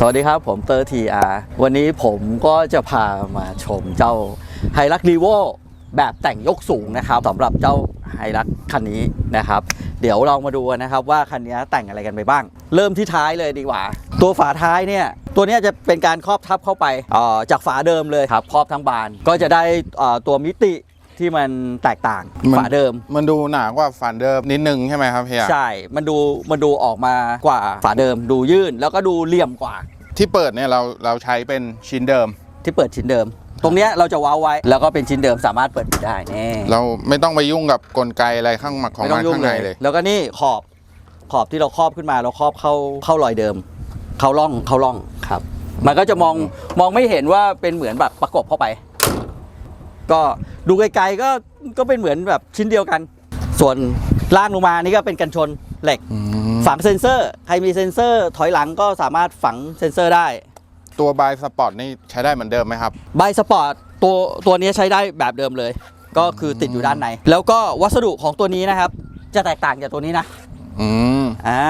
สวัสดีครับ ผมเตอร์ทีอาวันนี้ผมก็จะพามาชมเจ้าไฮรักรีโวแบบแต่งยกสูงนะครับสำหรับเจ้าไฮรักคันนี้นะครับ เดี๋ยวเรามาดูนะครับว่าคันนี้แต่งอะไรกันไปบ้าง เริ่มที่ท้ายเลยดีกว่า ตัวฝาท้ายเนี่ยตัวนี้จะเป็นการครอบทับเข้าไปออจากฝาเดิมเลยครับครอบทั้งบานก็จะได้ออตัวมิติ ที่มันแตกต่างมัน ฝาเดิม มันดูหนากว่าฟันเดิมนิดนึงใช่ไหมครับเฮียใช่ มันดูมันดูออกมากว่าฝาเดิม ดูยื่นแล้วก็ดูเหลี่ยมกว่า ที่เปิดเนี่ยเราเราใช้เป็นชิ้นเดิม ที่เปิดชิ้นเดิม ตรงเนี้ยเราจะว้าวไว้ แล้วก็เป็นชิ้นเดิมสามารถเปิดปิดได้แน่เราไม่ต้องไปยุ่งกับกลไกอะไรข้างหมักของไม่ต้มัอนงยุ่ข้างงในเลย แล้วก็นี่ขอบขอบที่เราครอบขึ้นมาเราครอบเข้าเข้ารอยเดิม เข้าร่องเข้าร่องครับ มันก็จะมองมองไม่เห็นว่าเป็นเหมือนแบบประกบเข้าไป ก็ดูไกลๆก็ก็เป็นเหมือนแบบชิ้นเดียวกัน ส่วนล่างลงมานี่ก็เป็นกันชนเหล็กอืมฝังเซ็นเซอร์ ใครมีเซ็นเซอร์ถอยหลังก็สามารถฝังเซ็นเซอร์ได้ ตัวบายสปอร์ตนี่ใช้ได้เหมือนเดิมไหมครับใบสปอร์ตตัวตัวนี้ใช้ได้แบบเดิมเลย ก็คือติดอยู่ด้านใน แล้วก็วัสดุของตัวนี้นะครับ จะแตกต่างจากตัวนี้นะอืมอ่า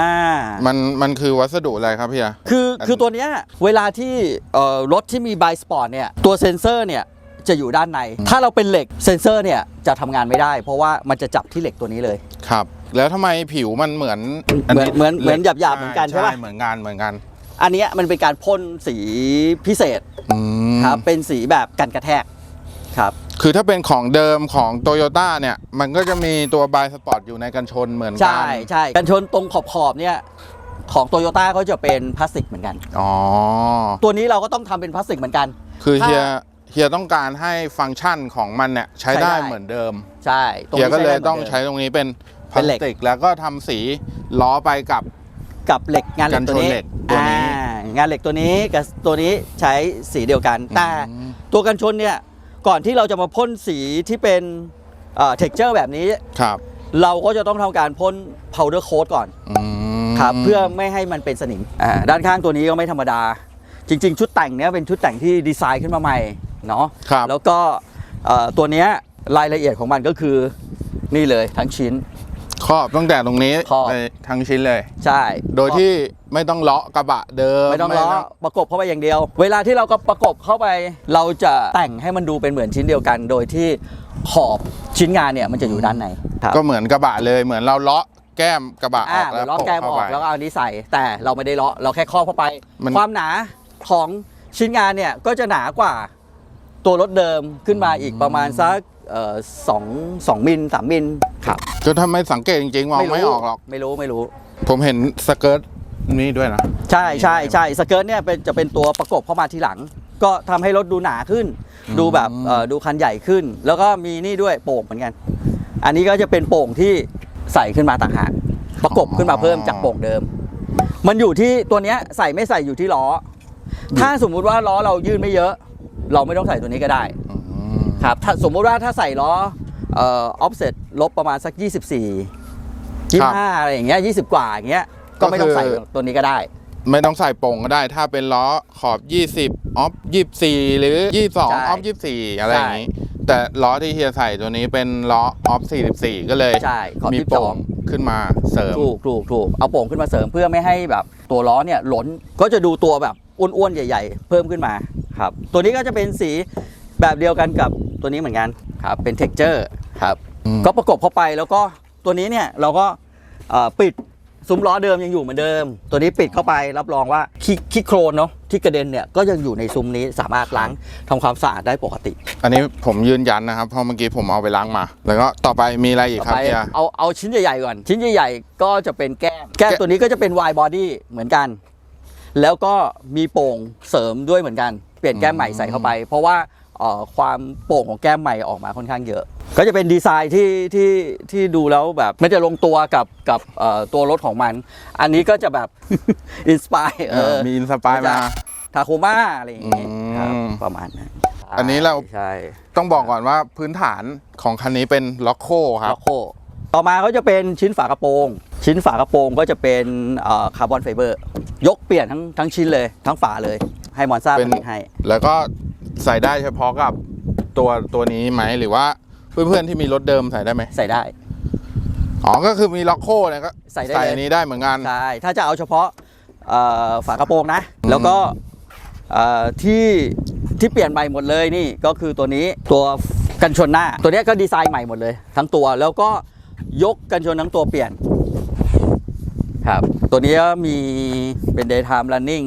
มันมันคือวัสดุอะไรครับเฮียคืออันคือตัวเนี้ยเวลาที่เอ่อรถที่มีใบสปอร์ตเนี่ยตัวเซ็นเซอร์เนี่ย จะอยู่ด้านใน ถ้าเราเป็นเหล็กเซ็นเซอร์เนี่ยจะทำงานไม่ได้ เพราะว่ามันจะจับที่เหล็กตัวนี้เลยครับ แล้วทำไมผิวมันเหมือนเหมือนเหมือนเหมือนหยาบๆเหมือนกันใช่ปะเหมือนกันเหมือนกัน อันเนี้ยมันเป็นการพ่นสีพิเศษอืมครับเป็นสีแบบกันกระแทกครับคือถ้าเป็นของเดิมของโตโยต้าเนี่ย มันก็จะมีตัวบายสปอร์ตอยู่ในกันชนเหมือนกัใช่ใช่กันชนตรงขอบขอบๆเนี่ยของโตโยต้าก็จะเป็นพลาสติกเหมือนกัน อ๋อ ตัวนี้เราก็ต้องทำเป็นพลาสติกเหมือนกัน คือถ้าเฮียเฮียต้องการให้ฟังก์ชันของมันเนี่ยใช้ใช้ได้ได้ เหมือนเดิมใช่ตรงเฮียนี้ก็เลยได้หมืนต้องดิมใช้ตรงนี้เป็นพเป็ลานเหสล็ก ติกแล้วก็ทำสีล้อไปกับ กับเหล็กงานเหล็กตัวนี้กันชนเหล็กตัวนี้ อ่างานเหล็กตัวนี้กับตัวนี้ใช้สีเดียวกัน แต่อืมตัวกันชนเนี่ยก่อนที่เราจะมาพ่นสีที่เป็นเอ่อ texture แบบนี้ ครับเราก็จะต้องทำการพ่น powder coat ก่อนอืมครับเพื่อไม่ให้มันเป็นสนิมอ่าด้านข้างตัวนี้ก็ไม่ธรรมดา จริง ๆ ชุดแต่งเนี้ยเป็นชุดแต่งที่ดีไซน์ขึ้นมาใหม่ เนาะครับแล้วก็เอ่อตัวเนี้ยรายละเอียดของมันก็คือนี่เลยทั้งชิ้นครอบตั้งแต่ตรงนี้ครอบไปทั้งชิ้นเลย ใช่ โดยที่ไม่ต้องเลาะกระบะเดิมไม่ต้องล้อประกบเข้าไปอย่างเดียว เวลาที่เราก็ประกบเข้าไป เราจะแต่งให้มันดูเป็นเหมือนชิ้นเดียวกัน โดยที่ขอบชิ้นงานเนี่ยมันจะอยู่ด้านในครับก็เหมือนกระบะเลยเหมือนเราเลาะแก้มกระบะออ่าอกแล้วล้อแกมอเข้าอกไปแล้วก็เอาอันนี้ใส่ แต่เราไม่ได้ล้อเราแค่ครอบเข้าไปมันความหนาของชิ้นงานเนี่ยก็จะหนากว่า ตัวรถเดิมขึ้นมาอีกประมาณสักเอ่อสองสองมิลสามมิลครับก็ถ้าไม่สังเกตจริงๆมองไม่ออกหรอก ไม่รู้ไม่รู้ ผมเห็นสเกิร์ตนี้ด้วยนะ ใช่ใช่ใช่สเกิร์ตเนี่ยเป็นจะเป็นตัวประกบเข้ามาทีหลัง ก็ทำให้รถดูหนาขึ้นอืมดูแบบเอ่อดูคันใหญ่ขึ้น แล้วก็มีนี่ด้วยโป่งเหมือนกัน อันนี้ก็จะเป็นโป่งที่ใส่ขึ้นมาต่างหากประกบขึ้นมาเพิ่มจากโป่งเดิม มันอยู่ที่ตัวเนี้ยใส่ไม่ใส่อยู่ที่ล้อ ถ้าสมมุติว่าล้อเรายื่นไม่เยอะ เราไม่ต้องใส่ตัวนี้ก็ได้อืมครับถ้าสมมุติว่าถ้าใส่ล้อเอ่อ offset ลบประมาณสัก 24 25อะไรอย่างเงี้ย20 กว่าอย่างเงี้ยก็ไม่ต้องใส่ตัวนี้ก็ได้ ไม่ต้องใส่โป่งก็ได้ ถ้าเป็นล้อขอบ 20ออฟ24 หรือ 22อใช่อฟ24 อะไรอย่างนี้แต่ล้อที่เฮียใส่ตัวนี้เป็นล้อออฟ44 ก็เลยใช่ขอบมี22โป่งขึ้นมาเสริมถูกถูกถูกเอาโป่งขึ้นมาเสริมเพื่อไม่ให้แบบตัวล้อเนี่ยหล้นก็จะดูตัวแบบ อ้วนๆ ใหญ่ ๆ เพิ่มขึ้นมาครับ ตัวนี้ก็จะเป็นสีแบบเดียวกันกับตัวนี้เหมือนกันครับเป็น texture ครับอืมก็ประกบเข้าไปแล้วก็ตัวนี้เนี่ยเราก็เอ่อปิดซุ้มล้อเดิมยังอยู่เหมือนเดิม ตัวนี้ปิดเข้าไปรับรองว่าขี้ขี้โครนเนาะที่กระเด็นเนี่ยก็ยังอยู่ในซุ้มนี้สามารถล้างทำความสะอาดได้ปกติ อันนี้ผมยืนยันนะครับเพราะเมื่อกี้ผมเอาไปล้างมา แล้วก็ต่อไปมีอะไรอีกต่อครับไปเฮียเอาเอาชิ้นใหญ่ๆก่อน ชิ้นใหญ่ๆก็จะเป็นแก้ม แก้มแก้มตัวนี้ก็จะเป็น wide body เหมือนกัน แล้วก็มีโป่งเสริมด้วยเหมือนกัน เปลี่ยนแก้มใหม่ใส่เข้าไป เพราะว่าเอ่อความโป่งของแก้มใหม่ออกมาค่อนข้างเยอะ ก็จะเป็นดีไซน์ที่ที่ที่ดูแล้วแบบไม่จะลงตัวกับกับเอ่อตัวรถของมัน อันนี้ก็จะแบบอินสปายเออมีอินสปายมาทาโคมาอะไรอย่างงี้ครับอืมประมาณนั้นอันนี้เราใช่ต้องบอกก่อนว่าพื้นฐานของคันนี้เป็นล็อกโคครับล็อกโคต่อมาก็จะเป็นชิ้นฝากระโปรง ชิ้นฝากระโปรงก็จะเป็นคาร์บอนไฟเบอร์ ยกเปลี่ยนทั้งทั้งชิ้นเลย ทั้งฝาเลย ให้มอนซ่าเป็เป็นนให้ แล้วก็ใส่ได้เฉพาะกับตัวตัวนี้ไหมหรือว่าเพื่อนๆที่มีรถเดิมใส่ได้ไหมใส่ได้ อ๋อ ก็คือมีล็อกโคเนี่ยก็ใส่ได้เลยอันนี้ได้เหมือนกันใช่ถ้าจะเอาเฉพาะเอ่อฝากระโปรงนะ แล้วก็เอ่อที่ที่เปลี่ยนใหม่หมดเลยนี่ก็คือตัวนี้ตัวกันชนหน้า ตัวเนี้ยก็ดีไซน์ใหม่หมดเลย ทั้งตัวแล้วก็ยกกันชนทั้งตัวเปลี่ยน ครับ ตัวนี้ก็มีเป็น daytime running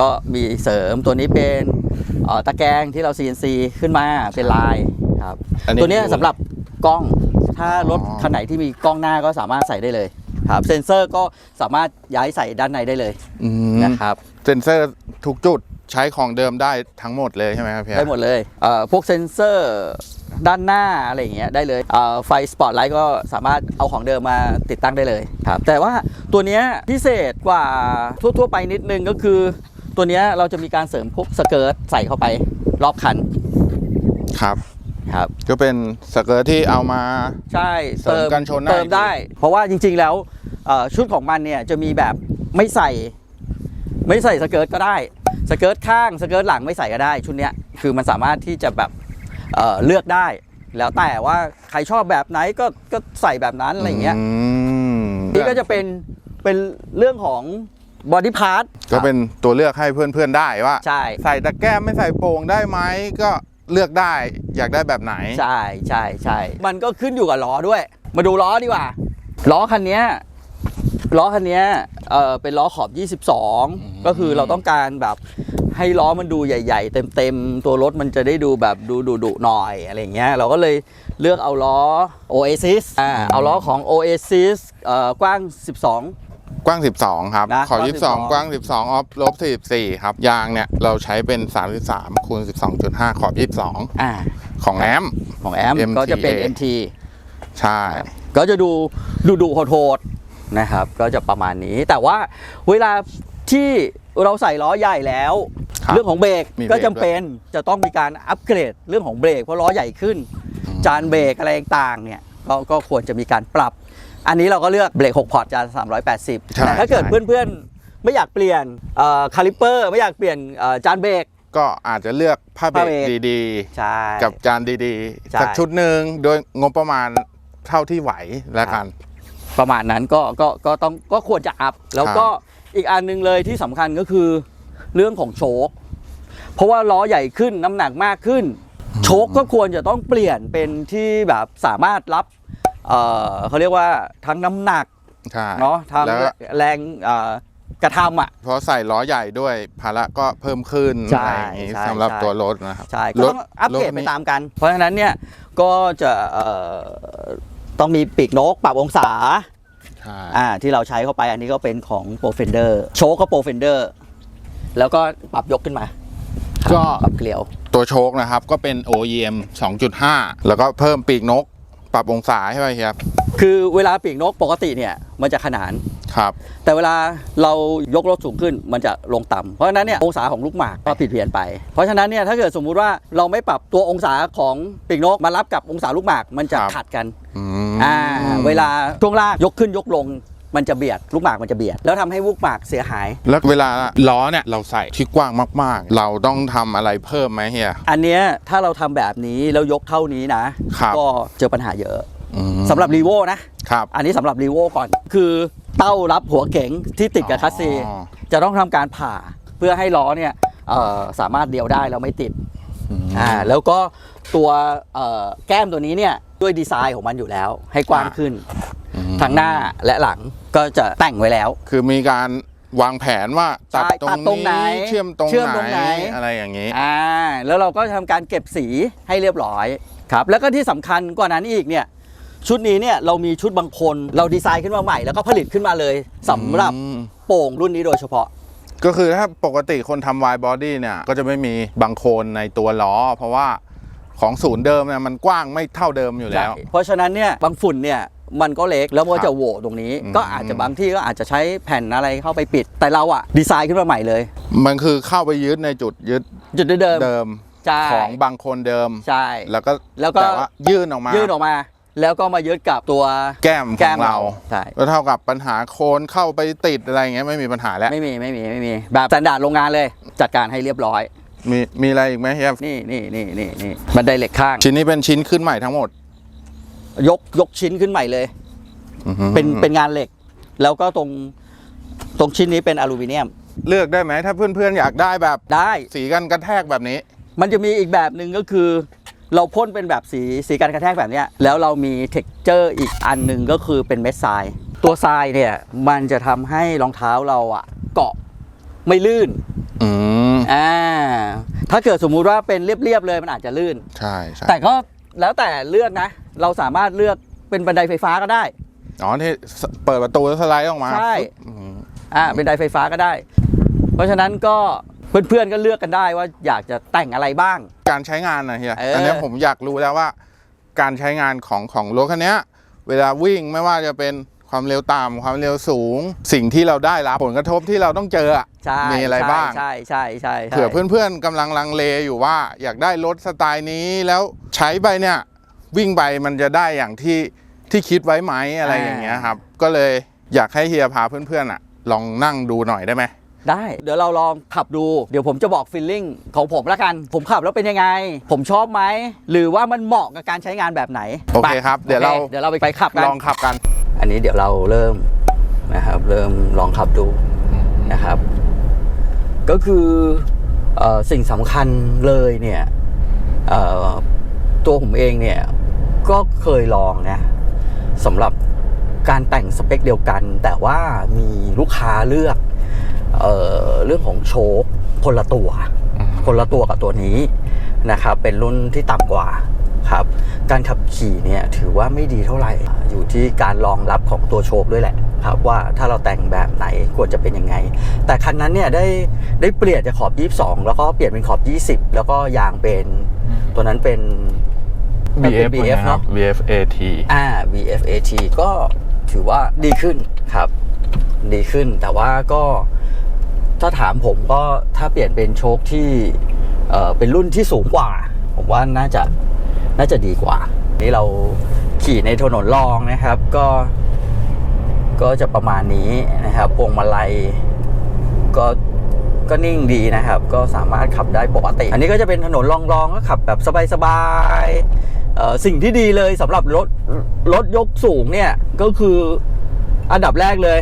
ก็มีเสริมตัวนี้เป็นเอ่อตะแกรงที่เรา CNC ขึ้นมาเป็นลายครับอันนี้ตัวเนี้ยสำหรับกล้องถ้ารถอ๋อคันไหนที่มีกล้องหน้าก็สามารถใส่ได้เลยครับเซ็นเซอร์ก็สามารถย้ายใส่ด้านในได้เลยอืมนะครับเซ็นเซอร์ทุกจุดใช้ของเดิมได้ทั้งหมดเลยใช่ไหมครับพี่ได้หมดเลยเอ่อพวกเซ็นเซอร์ ด้านหน้าอะไรอย่างเงี้ยได้เลยเอ่อไฟสปอตไลท์ก็สามารถเอาของเดิมมาติดตั้งได้เลยครับแต่ว่าตัวเนี้ยพิเศษกว่าทั่วๆไปนิดนึงก็คือ ตัวเนี้ยเราจะมีการเสริมพวกสเกิร์ตใส่เข้าไปรอบคันครับครับก็เป็นสเกิร์ตที่เอามาใช่เสริมกันชนได้เติมได้ เพราะว่าจริง ๆ แล้วเอ่อชุดของมันเนี่ยจะมีแบบไม่ใส่ ไม่ใส่สเกิร์ตก็ได้สเกิร์ตข้างสเกิร์ตหลังไม่ใส่ก็ได้ ชุดเนี้ยคือมันสามารถที่จะแบบ เอ่อเลือกได้ แล้วแต่ว่าใครชอบแบบไหนก็ก็ใส่แบบนั้นอะไรอย่างเงี้ยมนี่ก็จะเป็นเป็นเรื่องของบอดี้พาร์ทก็เป็นตัวเลือกให้เพื่อนๆได้ว่า ใช่ ใส่ตะแก้มไม่ใส่โป่งได้ไหมก็เลือกได้อยากได้แบบไหน ใช่ใช่ใช่มันก็ขึ้นอยู่กับล้อด้วย มาดูล้อดีกว่า ล้อคันเนี้ยล้อคันเนี้ยเออเป็นล้อขอบ 22 ก็คือเราต้องการแบบ ให้ล้อมันดูใหญ่ ๆ เต็มๆ ตัวรถมันจะได้ดูแบบดูดุดุๆหน่อยอะไรอย่างเงี้ยเราก็เลยเลือกเอาล้อ Oasis อ่าเอาล้อของ Oasis เอ่อกว้าง 12 กว้าง 12 ครับ นะขอ กว้าง22 12 กว้าง 12 ออฟลบ44 ครับ ยางเนี่ย เราใช้เป็น 33คูณ12.5 ขอบ อ่า22 ของแอม ของแอม MTA ก็จะเป็น MT ใช่ ก็จะดูดูดูโหดๆนะครับ ก็จะประมาณนี้ แต่ว่าเวลาที่เราใส่ล้อใหญ่แล้วครับ เรื่องของเบรกมีเบรกก็จำเป็นจะต้องมีการอัปเกรดเรื่องของเบรกเพราะล้อใหญ่ขึ้น จานเบรกอะไรต่างๆเนี่ยก็ก็ควรจะมีการปรับ อันนี้เราก็เลือกเบรก6พอร์ตจาน380ใช่แต่ถ้าเกิดใช่เพื่อนๆ ไม่อยากเปลี่ยนคาลิปเปอร์ไม่อยากเปลี่ยนเอ่อจานเบรกก็อาจจะเลือกผ้าเบรผ้าเบรกกดีใช่ๆกับจานดีใช่ๆสักชุดหนึ่งโดยงบประมาณเท่าที่ไหวแล้วกัน ประมาณนั้นก็ก็ก็ต้องก็ควรจะอัพ แล้วก็อีกอันหนึงเลยที่สำคัญก็คือ เรื่องของโชคเพราะว่าล้อใหญ่ขึ้นน้ำหนักมากขึ้น โชคก็ควรจะต้องเปลี่ยนเป็นที่แบบสามารถรับเอ่อเขาเรียกว่าทั้งน้ำหนักใช่เนาะทั้งแล้วแรงเอ่อกระทำอะ เพราะใส่ล้อใหญ่ด้วยภาระก็เพิ่มขึ้นใช่อะไรอย่างงี้ใช่สำหรับใช่ ตัวรถนะครับใช่ก็ต้องอัปเกรดไปตามกัน เพราะฉะนั้นเนี่ยก็จะเอ่อต้องมีปีกนกปรับองศา ใช่ อ่าที่เราใช้เข้าไปอันนี้ก็เป็นของ p r o f e n d e r โชคก็ p r o f e n d e r แล้วก็ปรับยกขึ้นมาก็ ปรับเกลียว ตัวโชคนะครับ ก็เป็น OEM 2.5 แล้วก็เพิ่มปีกนก ปรับองศาใช่ไหมครับ คือเวลาปีกนกปกติเนี่ยมันจะขนาน ครับ แต่เวลาเรายกรถสูงขึ้นมันจะลงต่ำเพราะฉะนั้นเนี่ยองศาของลูกหมากก็ผิดเพี้ยนไป เพราะฉะนั้นเนี่ยถ้าเกิดสมมุติว่าเราไม่ปรับตัวองศาของปีกนกมารับกับองศาลูกหมากมันจะครับ ขัดกัน อืม อ่าเวลาช่วงล่างยกขึ้นยกลง มันจะเบียดลูกหมากมันจะเบียด แล้วทำให้ลูกหมากเสียหาย แล้วเวลาล้อเนี่ยเราใส่ที่กว้างมากๆ เราต้องทำอะไรเพิ่มไหมเฮีย อันเนี้ยถ้าเราทำแบบนี้แล้วยกเท่านี้นะ ครับ ก็เจอปัญหาเยอะอืมสำหรับรีโวนะ ครับ อันนี้สำหรับรีโวก่อน คือเต้ารับหัวเก๋งที่ติดกับคัสซีอ๋อ จะต้องทำการผ่าเพื่อให้ล้อเนี่ยเอ่อสามารถเดียวได้แล้วไม่ติดอืมอ่าแล้วก็ตัวเอ่อแก้มตัวนี้เนี่ยด้วยดีไซน์ของมันอยู่แล้ว ให้กว้างขึ้นอืม ทั้งหน้าและหลังก็จะแต่งไว้แล้ว คือมีการวางแผนว่าตัดใช่ตรงตัดตรงไหนนี้เชื่อมตรงเชื่อมตรงไหนอะไรอย่างนี้อ่าแล้วเราก็ทำการเก็บสีให้เรียบร้อยครับแล้วก็ที่สำคัญกว่านั้นอีกเนี่ยชุดนี้เนี่ยเรามีชุดบางคนเราดีไซน์ขึ้นมาใหม่ แล้วก็ผลิตขึ้นมาเลยสำหรับอืมโป่งรุ่นนี้โดยเฉพาะ ก็คือถ้าปกติคนทำวายบอดี้เนี่ยก็จะไม่มีบางโคนในตัวล้อ เพราะว่าของศูนย์เดิมเนี่ยมันกว้างไม่เท่าเดิมอยู่แล้วใช่เพราะฉะนั้นเนี่ยบางฝุ่นเนี่ย มันก็เล็กแล้วมันก็จะโหวตรงนี้อืมก็อาจจะบางที่ก็อาจจะใช้แผ่นอะไรเข้าไปปิด แต่เราอะดีไซน์ขึ้นมาใหม่เลย มันคือเข้าไปยึดในจุดยึดจุดเดิมเดิมใช่ของบางคนเดิมใช่แล้วก็แล้วก็แต่ว่ายื่นออกมายื่นออกมา แล้วก็มายึดกับตัวแก้มขแก้อมงเราใช่ก็เท่ากับปัญหาโคนเข้าไปติดอะไรอย่างเงี้ยไม่มีปัญหาแล้วไม่มีไม่มีไม่มีแบบสแตนดาร์ดโรงงานเลย จัดการให้เรียบร้อยมีมีอะไรอีกไหมเฮียนี่นี่นี่นี่นี่บันไดเหล็กข้าง ชิ้นนี้เป็นชิ้นขึ้นใหม่ทั้งหมด ยกยกชิ้นขึ้นใหม่เลย อือฮึเป็นเป็นงานเหล็ก แล้วก็ตรงตรงชิ้นนี้เป็นอลูมิเนียมเลือกได้ไหมถ้าเพื่อนๆอยากได้แบบได้ สีกันกระแทกแบบนี้ มันจะมีอีกแบบหนึ่งก็คือ เราพ่นเป็นแบบสีสีการกระแทกแบบเนี้ยแล้วเรามีเท็กเจอร์อีกอันหนึ่งก็คือเป็นเม็ดทราย ตัวทรายเนี่ยมันจะทำให้รองเท้าเราอะเกาะไม่ลื่นอืมอ่าถ้าเกิดสมมุติว่าเป็นเรียบๆเลยมันอาจจะลื่น ใช่ใช่แต่ก็แล้วแต่เลือกนะ เราสามารถเลือกเป็นบันไดไฟฟ้าก็ได้ อ๋อที่สเปิดประตูแล้วสไลด์ออกมาใช่ อืมอ่าเป็นไดไฟฟ้าก็ได้ เพราะฉะนั้นก็เพื่อนๆก็เลือกกันได้ว่าอยากจะแต่งอะไรบ้าง การใช้งานนะเฮียเอออั อันเนี้ยผมอยากรู้แล้วว่า การใช้งานของของรถคันเนี้ย เวลาวิ่งไม่ว่าจะเป็นความเร็วต่ำความเร็วสูง สิ่งที่เราได้รับผลกระทบที่เราต้องเจออะใช่มีอะไรบ้าง ใช่ใช่ใช่ใช่เผื่อเพื่อนๆกำลังลังเลอยู่ว่า อยากได้รถสไตล์นี้แล้วใช้ไปเนี่ย วิ่งไปมันจะได้อย่างที่ที่คิดไว้ไหมอะไรอย่างเงี้ยครับ ก็เลยอยากให้เฮียพาเพื่อนๆอะ ลองนั่งดูหน่อยได้ไหมได้ เดี๋ยวเราลองขับดู เดี๋ยวผมจะบอกฟีลลิ่งของผมละกัน ผมขับแล้วเป็นยังไง ผมชอบไหม หรือว่ามันเหมาะกับการใช้งานแบบไหน โอเคครับ เดี๋ยวเราโอคเดี๋ยวเราไปไปขับกัน ลองขับกัน อันนี้เดี๋ยวเราเริ่มนะครับ เริ่มลองขับดูนะครับ ก็คือเออสิ่งสำคัญเลยเนี่ยเอ่อตัวผมเองเนี่ย ก็เคยลองนะสำหรับการแต่งสเปคเดียวกัน แต่ว่ามีลูกค้าเลือกเออเรื่องของโชคคนละตัว คนละตัวกับตัวนี้นะครับ เป็นรุ่นที่ต่ำกว่าครับ การขับขี่เนี่ยถือว่าไม่ดีเท่าไหร่ อยู่ที่การรองรับของตัวโชคด้วยแหละครับว่าถ้าเราแต่งแบบไหนควรจะเป็นยังไง แต่คันนั้นเนี่ยได้ได้เปลี่ยนจากขอบ 22 แล้วก็เปลี่ยนเป็นขอบ 20 แล้วก็ยางเป็นตัวนั้นเป็น เป็น BF BF เนอะ BFAT อ่า VFAT ก็ถือว่าดีขึ้นครับ ดีขึ้นแต่ว่าก็ถ้าถามผมก็ถ้าเปลี่ยนเป็นโชคที่เอ่อเป็นรุ่นที่สูงกว่า ผมว่าน่าจะน่าจะดีกว่า นี่เราขี่ในถนนรองนะครับ ก็ก็จะประมาณนี้นะครับพวงมาลัยก็ก็นิ่งดีนะครับ ก็สามารถขับได้ปกติ อันนี้ก็จะเป็นถนนรองๆก็ขับแบบสบายๆเอ่อ สิ่งที่ดีเลยสำหรับรถรถยกสูงเนี่ยก็คืออันดับแรกเลย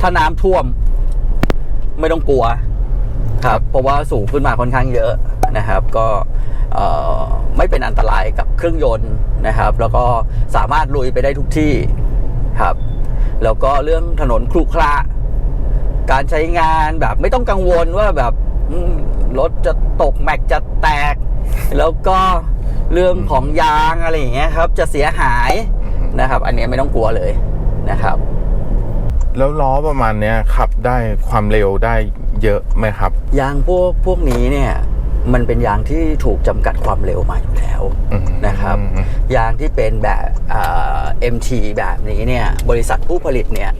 ถ้าน้ำท่วม ไม่ต้องกลัวครับ เพราะว่าสูงขึ้นมาค่อนข้างเยอะนะครับ ก็ไม่เป็นอันตรายกับเครื่องยนต์นะครับ แล้วก็สามารถลุยไปได้ทุกที่ครับ แล้วก็เรื่องถนนครุขระการใช้งานแบบไม่ต้องกังวลว่าแบบรถจะตกแม็กจะแตก แล้วก็ เรื่องของยางอะไรอย่างเงี้ยครับ จะเสียหายนะครับ อันเนี้ยไม่ต้องกลัวเลยนะครับ แล้วล้อประมาณเนี้ยขับได้ความเร็วได้เยอะไหมครับ ยางพวกพวกนี้เนี่ยมันเป็นยางที่ถูกจำกัดความเร็วมาอยู่แล้วอืมนะครับ ยางที่เป็นแบบอ่า MT แบบนี้เนี่ยบริษัทผู้ผลิตเนี่ย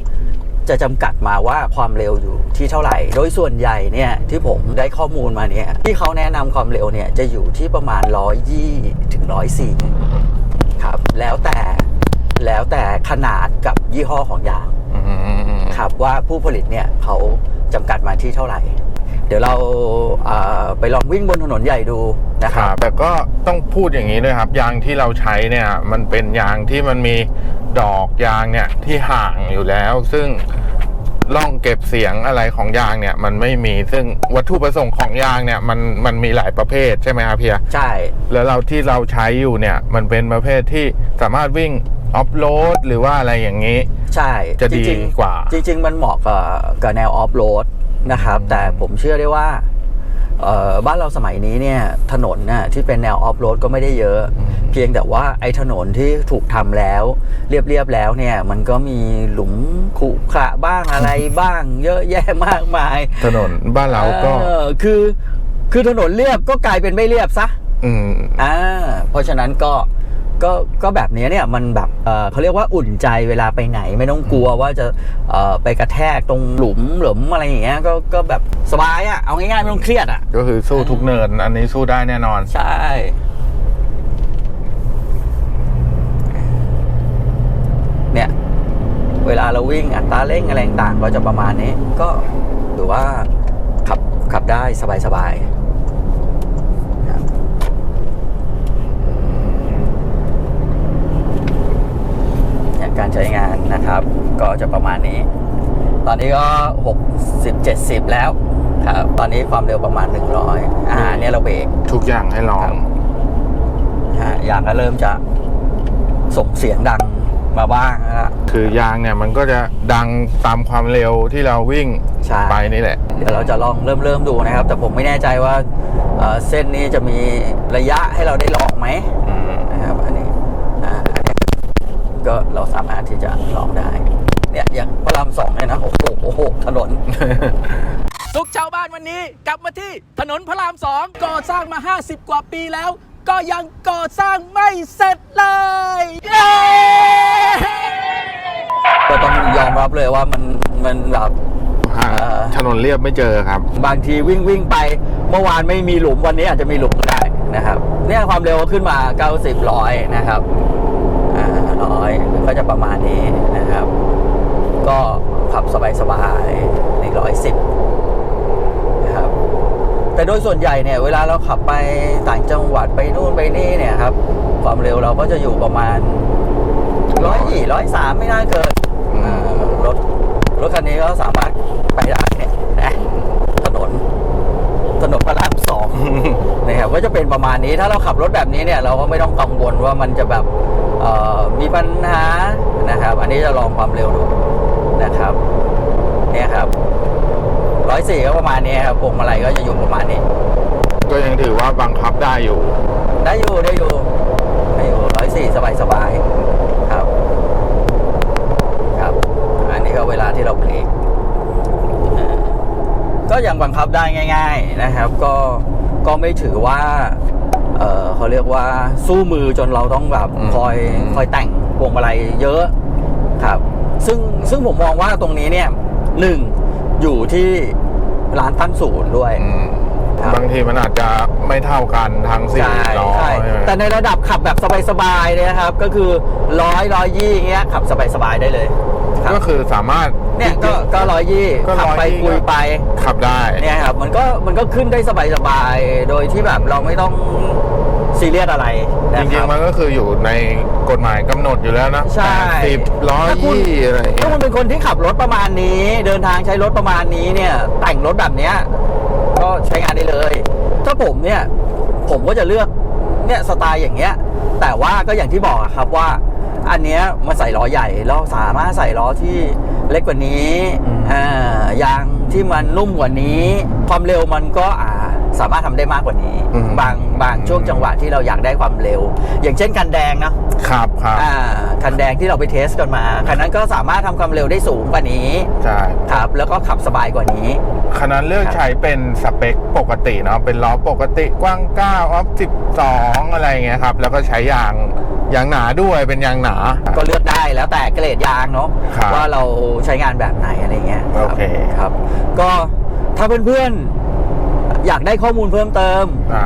จะจำกัดมาว่าความเร็วอยู่ที่เท่าไหร่ โดยส่วนใหญ่เนี่ยที่ผมได้ข้อมูลมาเนี่ยที่เขาแนะนำความเร็วเนี่ยจะอยู่ที่ประมาณ 120ถึง104ครับแล้วแต่แล้วแต่ขนาดกับยี่ห้อของยางครับว่าผู้ผลิตเนี่ยเขาจำกัดมาที่เท่าไหร่ เดี๋ยวเราไปลองวิ่งบนถนนใหญ่ดูนะครับบแต่ก็ต้องพูดอย่างนี้ด้วยครับ ยางที่เราใช้เนี่ยมันเป็นยางที่มันมี ดอกยางเนี่ยที่ห่างอยู่แล้ว ซึ่งร่องเก็บเสียงอะไรของยางเนี่ยมันไม่มีซึ่งวัตถุประสงค์ของยางเนี่ยมันมันมีหลายประเภทใช่ไหมครับเพียใช่ แล้วเราที่เราใช้อยู่เนี่ยมันเป็นประเภทที่สามารถวิ่งออฟโรดหรือว่าอะไรอย่างนี้ ใช่จะดีจริงๆกว่า จริง ๆ มันเหมาะกับกับแนวออฟโรดนะครับ แต่ผมเชื่อได้ว่าเอ่อ บ้านเราสมัยนี้เนี่ยถนนน่ะที่เป็นแนวออฟโรดก็ไม่ได้เยอะ เพียงแต่ว่าไอ้ถนนที่ถูกทำแล้ว เรียบๆแล้วเนี่ยมันก็มีหลุมขรุขระบ้างอะไรบ้าง เยอะแยะมากมาย ถนนบ้านเราก็ออคือคือถนนเรียบก็กลายเป็นไม่เรียบซะอืมอ่าเพราะฉะนั้นก็ ก็ก็แบบนี้เนี่ยมันแบบเอ่อเขาเรียกว่าอุ่นใจเวลาไปไหนไม่ต้องกลัวว่าจะเอ่อไปกระแทกตรงหลุมหลุมอะไรอย่างเงี้ยก็ก็แบบสบายอะ่ะเอาง่ายๆไม่ต้องเครียดอะ่ะก็คือสู้ทุกเนินอันนี้สู้ได้แน่นอน ใช่เนี่ยเวลาเราวิ่งอัตราเร่งอะไรต่างๆก็จะประมาณนี้ ก็ถือว่าขับขับได้สบายๆครับเนี่ย การใช้งานนะครับ ก็จะประมาณนี้ ตอนนี้ก็ 60 70 แล้วครับตอนนี้ความเร็วประมาณ 100อ่าเนี่ยเราเบรกทุกอย่างให้ลองฮะยางก็เริ่มจะส่งเสียงดังมาบ้างนะฮะคือยางเนี่ยมันก็จะดังตามความเร็วที่เราวิ่งใช่ไปนี่แหละ เดี๋ยวเราจะลองเริ่มเริ่มดูนะครับ แต่ผมไม่แน่ใจว่าเอ่อเส้นนี้จะมีระยะให้เราได้ลองไหมอืมนะครับอันนี้อ่าอันนี้ ก็เราสามารถที่จะลองได้ เนี่ยอย่างพระรามสองเนี่ยนะโอ้โหโอ้โหถนนสุขชาวบ้านวันนี้กลับมาที่ถนนพระรามสองก่อสร้างมา 50 กว่าปีแล้ว ก็ยังก่อสร้างไม่เสร็จเลยเย้ก็ต้องยอมรับเลยว่ามันมันแบบหาถนนเรียบไม่เจอครับ บางทีวิ่งวิ่งไปเมื่อวานไม่มีหลุมวันนี้อาจจะมีหลุมก็ได้นะครับ เนี่ยความเร็วขึ้นมา 90ร้อยนะครับอ่า ร้อยก็จะประมาณนี้นะครับ ก็ขับสบายๆในร้อยสิบนะครับแต่โดยส่วนใหญ่เนี่ยเวลาเราขับไปต่างจังหวัดไปนู่นไปนี่เนี่ยครับ ความเร็วเราก็จะอยู่ประมาณร้อยยี่ร้อยสามไม่น่าเกินอืมอ่ารถรถคันนี้ก็สามารถไปได้เนี่ยนะถนน ถนนพระรามสองนะครับก็จะเป็นประมาณนี้ถ้าเราขับรถแบบนี้เนี่ยเราก็ไม่ต้องกังวลว่ามันจะแบบเอ่อมีปัญหานะครับ อันนี้จะลองความเร็วดูนะครับเนี่ยครับร้อยสี่ก็ประมาณนี้ครับพวงมาลัยก็จะอยู่ประมาณนี้ ก็ยังถือว่าบังคับได้อยู่ ได้อยู่ได้อยู่ได้อยู่ร้อยสี่สบายสบายๆครับ ครับ อันนี้ก็เวลาที่เราเบรกอ่าก็ ยังบังคับได้ง่าย ๆนะครับ ก็ก็ไม่ถือว่าเออเขาเรียกว่าสู้มือจนเราต้องแบบอืมคอยคอยแต่งพวงมาลัยเยอะครับ ซึ่งซึ่งผมมองว่าตรงนี้เนี่ยหนึ่งอยู่ที่ร้านตั้งศูนย์ด้วยอืมครับบางทีมันอาจจะไม่เท่ากันทั้งสี่ใช่ล้อใช่ใช่ไหมแต่ในระดับขับแบบสบายๆเนี่ยนะครับ ก็คือร้อยร้อยยี่อย่างเงี้ยขับสบายๆได้เลยครับก็คือสามารถ เนี่ยก็ก็ร้อยยี่ก็ขับไป120 คุยไปขับได้เนี่ยครับมันก็มันก็ขึ้นได้สบายๆโดยที่แบบเราไม่ต้องซีเรียสอะไรจนะริคงรับ ๆมันก็คืออยู่ในกฎหมายกำหนดอยู่แล้วนะใช่สิบร้อยถ้าคุณ ยี่อะไรอย่างถ้าเงี้ย คุณเป็นคนที่ขับรถประมาณนี้ เดินทางใช้รถประมาณนี้เนี่ย แต่งรถแบบเนี้ยก็ใช้งานได้เลย ถ้าผมเนี่ย ผมก็จะเลือกเนี่ยสไตล์อย่างเงี้ย แต่ว่าก็อย่างที่บอกอะครับว่า อันเนี้ยมันใส่ล้อใหญ่เราสามารถใส่ล้อที่ เล็กกว่านี้อ่ายางที่มันนุ่มกว่านี้ ความเร็วมันก็อ่าสามารถทำได้มากกว่านี้อืมบางบางช่วงจังหวะที่เราอยากได้ความเร็ว อย่างเช่นกันแดงเนาะครับครับอ่าคันแดงที่เราไปเทสกันมาคันนั้นก็สามารถทำความเร็วได้สูงกว่านี้ใช่ครับแล้วก็ขับสบายกว่านี้คันนั้นเลือกใช้เป็นสเปคปกติเนาะเป็นล้อปกติกว้าง9ออฟ12 อะไรอย่างเงี้ยครับแล้วก็ใช้ยาง ยางหนาด้วยเป็นยางหนา ก็เลือกได้แล้วแต่เกรดยางเนาะครับว่าเราใช้งานแบบไหนอะไรเงี้ยรับโอเคครับ ก็ถ้าเพื่อนๆอยากได้ข้อมูลเพิ่มเติม อ่า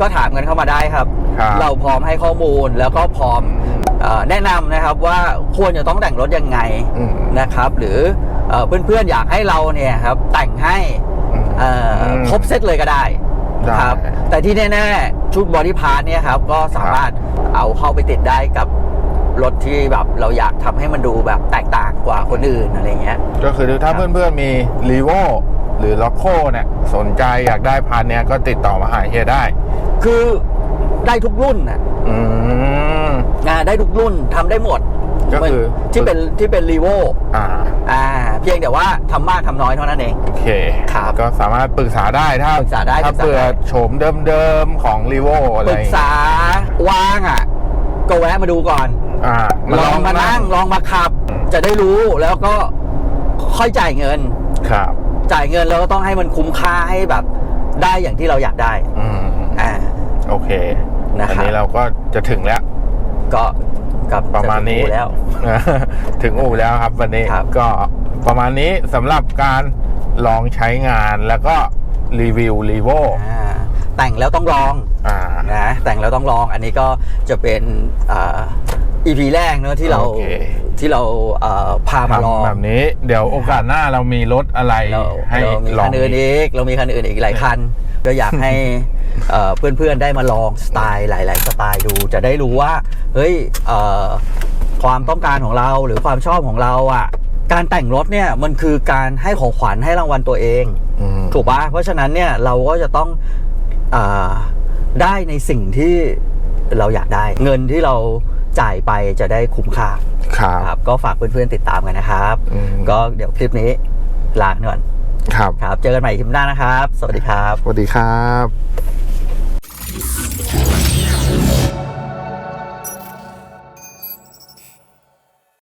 ก็ถามกันเข้ามาได้ครับ ครับ เราพร้อมให้ข้อมูลแล้วก็พร้อมเอ่อแนะนำนะครับว่าควรจะต้องแต่งรถยังไงอืม นะครับ หรือเอ่อเพื่อนๆอยากให้เราเนี่ยครับแต่งให้อืมเอ่ออมครบเซตเลยก็ได้ได้ ครับ แต่ที่แน่ๆชุดบอดี้พาร์ทเนี่ยครับก็สามารถ เอาเข้าไปติดได้กับรถที่แบบเราอยากทำให้มันดูแบบแตกต่างกว่าคนอื่นอะไรเงี้ย ก็คือถ้าครับเพื่อนๆมีรีโวหรือล็อกโคเนี่ยสนใจอยากได้พานเนี้ยก็ติดต่อมาหาเฮียได้ คือได้ทุกรุ่นนะอืมอ่าได้ทุกรุ่นทำได้หมด ก็คือที่เป็นที่เป็นรีโวอ่าอ่า เพียงแต่ว่าทำมากทำน้อยเท่านั้นเอง โอเคครับก็สามารถปรึกษาได้ถ้าปรึกษาได้ถ้าปรึกษาเผื่อได้โฉมเดิมๆของรีโวอะไรปรึกษาว่างอะ ก็แวะมาดูก่อน อ่าลองมานั่งลองมาขับ จะได้รู้แล้วก็ค่อยจ่ายเงิน ครับ จ่ายเงินแล้วก็ต้องให้มันคุ้มค่าให้แบบ ได้อย่างที่เราอยากได้อืม อ่า โอเคนะครับ อันี้เราก็จะถึงแล้ว ก็ กับประมาณนี้จะถึงอู่แล้ว ถึงอู่แล้วครับวันนี้ครับก็ประมาณนี้สำหรับการลองใช้งานแล้วก็รีวิวรีโวอ่าแต่งแล้วต้องลองอ่านะแต่งแล้วต้องลองอันนี้ก็จะเป็นอ่า EP แรกเนอะที่เราโอเคที่เราเอ่อพามาลองทำแบบนี้ เดี๋ยวโอกาสหน้าเรามีรถอะไรเราให้เรามีลอคังนอื่นอีก เรามีคันอื่นอีกหลายคันก็อยากให้ เอ่อเพื่อนๆได้มาลองสไตล์หลาย ๆ สไตล์ดู จะได้รู้ว่าเฮ้ยเอ่อความต้องการของเราหรือความชอบของเราอะการแต่งรถเนี่ยมันคือการให้ของขวัญให้รางวัลตัวเองอืมถูกปะเพราะฉะนั้นเนี่ยเราก็จะต้องอาได้ในสิ่งที่เราอยากได้ เงินที่เราจ่ายไปจะได้คุ้มค่าครับครับก็ฝากเพื่อนๆติดตามกันนะครับอืมก็เดี๋ยวคลิปนี้ลาไปก่อนครับครับ เจอกันใหม่คลิปหน้านะครับ สวัสดีครับ สวัสดีครับ Yeah.